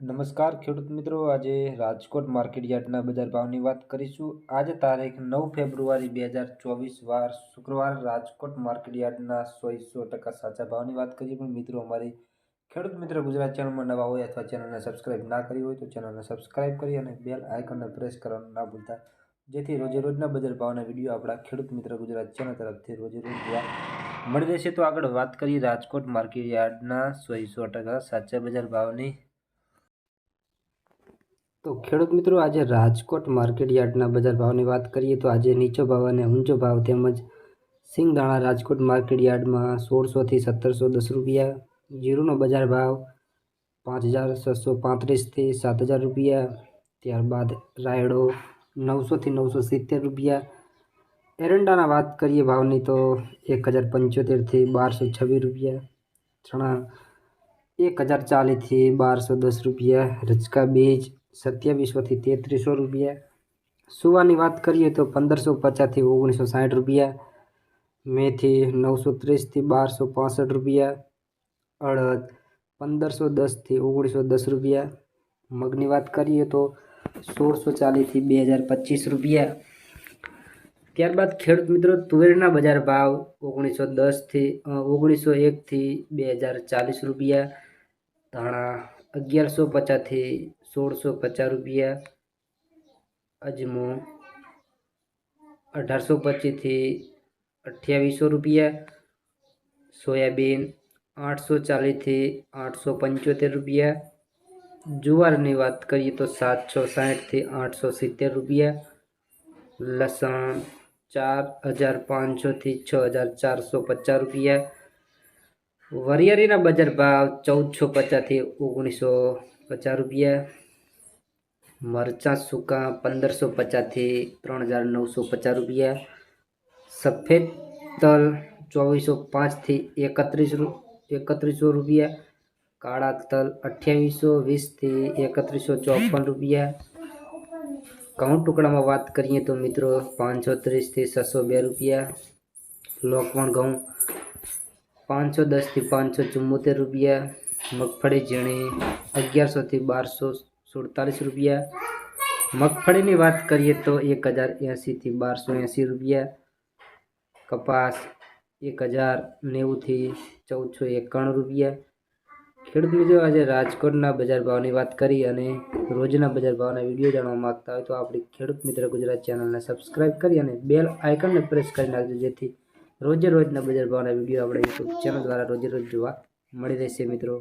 નમસ્કાર, ખેડૂત મિત્રો. આજે રાજકોટ માર્કેટ યાર્ડના બજાર ભાવની વાત કરીશું. આજે તારીખ નવ ફેબ્રુઆરી બે હજાર ચોવીસ, વાર શુક્રવાર રાજકોટ માર્કેટ યાર્ડના સો સો ટકા સાચા ભાવની વાત કરીએ. પણ મિત્રો, અમારી ખેડૂત મિત્ર ગુજરાત ચેનલમાં નવા હોય અથવા ચેનલને સબસ્ક્રાઇબ ના કરી હોય તો ચેનલને સબસ્ક્રાઇબ કરી અને બેલ આઇકનને પ્રેસ કરવાનું ના ભૂલતા. જેથી રોજે રોજના બજાર ભાવના વીડિયો આપણા ખેડૂત મિત્ર ગુજરાત ચેનલ તરફથી રોજે રોજ જોવા મળી રહેશે. તો આગળ વાત કરીએ રાજકોટ માર્કેટ યાર્ડના સો ટકા સાચા બજાર ભાવની તો ખેડૂત મિત્રો, આજે રાજકોટ માર્કેટ યાર્ડના બજાર ભાવની વાત કરીએ તો આજે નીચો ભાવ અને ઊંચો ભાવ તેમજ સિંગદાણા રાજકોટ માર્કેટ યાર્ડમાં સોળસોથી સત્તરસો દસ રૂપિયા, જીરુનો બજાર ભાવ પાંચ હજાર છસો પાંત્રીસથી સાત હજાર રૂપિયા, ત્યારબાદ રાયડો નવસોથી નવસો સિત્તેર રૂપિયા. એરંડાના વાત કરીએ ભાવની તો એક હજાર પંચોતેરથી બારસો છવ્વીસ રૂપિયા, ચણા એક હજાર ચાલીસથી બારસો દસ રૂપિયા રચકા બીજ સત્યાવીસોથી તેત્રીસો રૂપિયા. સુવાની વાત કરીએ તો પંદરસો પચાસથી ઓગણીસો સાઠ રૂપિયા. મેથી નવસો ત્રીસથી બારસો પાસઠ રૂપિયા. અડદ પંદરસો દસથી ઓગણીસો દસ રૂપિયા. મગની વાત કરીએ તો સોળસો ચાલીસથી બે હજાર પચીસ રૂપિયા. ત્યારબાદ ખેડૂત મિત્રો, તુવેરના બજાર ભાવ ઓગણીસો દસથી ઓગણીસો એકથી બે હજાર ચાલીસ રૂપિયા. ધાણા અગિયારસો પચાસથી સોળસો પચાસ રૂપિયા અજમો અઢારસો પચીસથી અઠ્યાવીસો રૂપિયા સોયાબીન આઠસો ચાલીસથી આઠસો પંચોતેર રૂપિયા જુવારની વાત કરીએ તો સાતસો સાઠથી આઠસો સિત્તેર રૂપિયા લસણ ચાર હજાર પાંચસોથી છ હજાર ચારસો પચાસ રૂપિયા વરિયાળીના બજાર ભાવ ચૌદસો પચાસથી ઓગણીસો પચાસ રૂપિયા. મરચાં સૂકા પંદરસો પચાસથી ત્રણ હજાર નવસો પચાસ રૂપિયા. સફેદ તલ ચોવીસો પાંચથી એકત્રીસ એકત્રીસો રૂપિયા. કાળા તલ અઠ્યાવીસો વીસથી એકત્રીસો ચોપન રૂપિયા. ઘઉં ટુકડામાં વાત કરીએ તો મિત્રો પાંચસો ત્રીસથી છસો બે રૂપિયા. લોકવણ ઘઉં પાંચસો દસથી પાંચસો ચુમ્મોતેર રૂપિયા, મગફળી ઝીણી અગિયારસોથી બારસો સુડતાલીસ રૂપિયા. મગફળીની વાત કરીએ તો એક હજાર એંસીથી બારસો એંસી રૂપિયા. કપાસ એક હજાર નેવુંથી ચૌદસો એકાણું રૂપિયા. ખેડૂત મિત્રો, આજે રાજકોટના બજાર ભાવની વાત કરી અને રોજના બજાર ભાવના વીડિયો જાણવા માગતા હોય તો આપણી ખેડૂત મિત્ર ગુજરાત ચેનલને સબસ્ક્રાઈબ કરી અને બેલ આઇકનને પ્રેસ કરી નાખજો જેથી રોજે રોજના બજાર ભાવના વીડિયો આપણે યુટ્યુબ ચેનલ દ્વારા રોજે રોજ જોવા મળી રહેશે મિત્રો.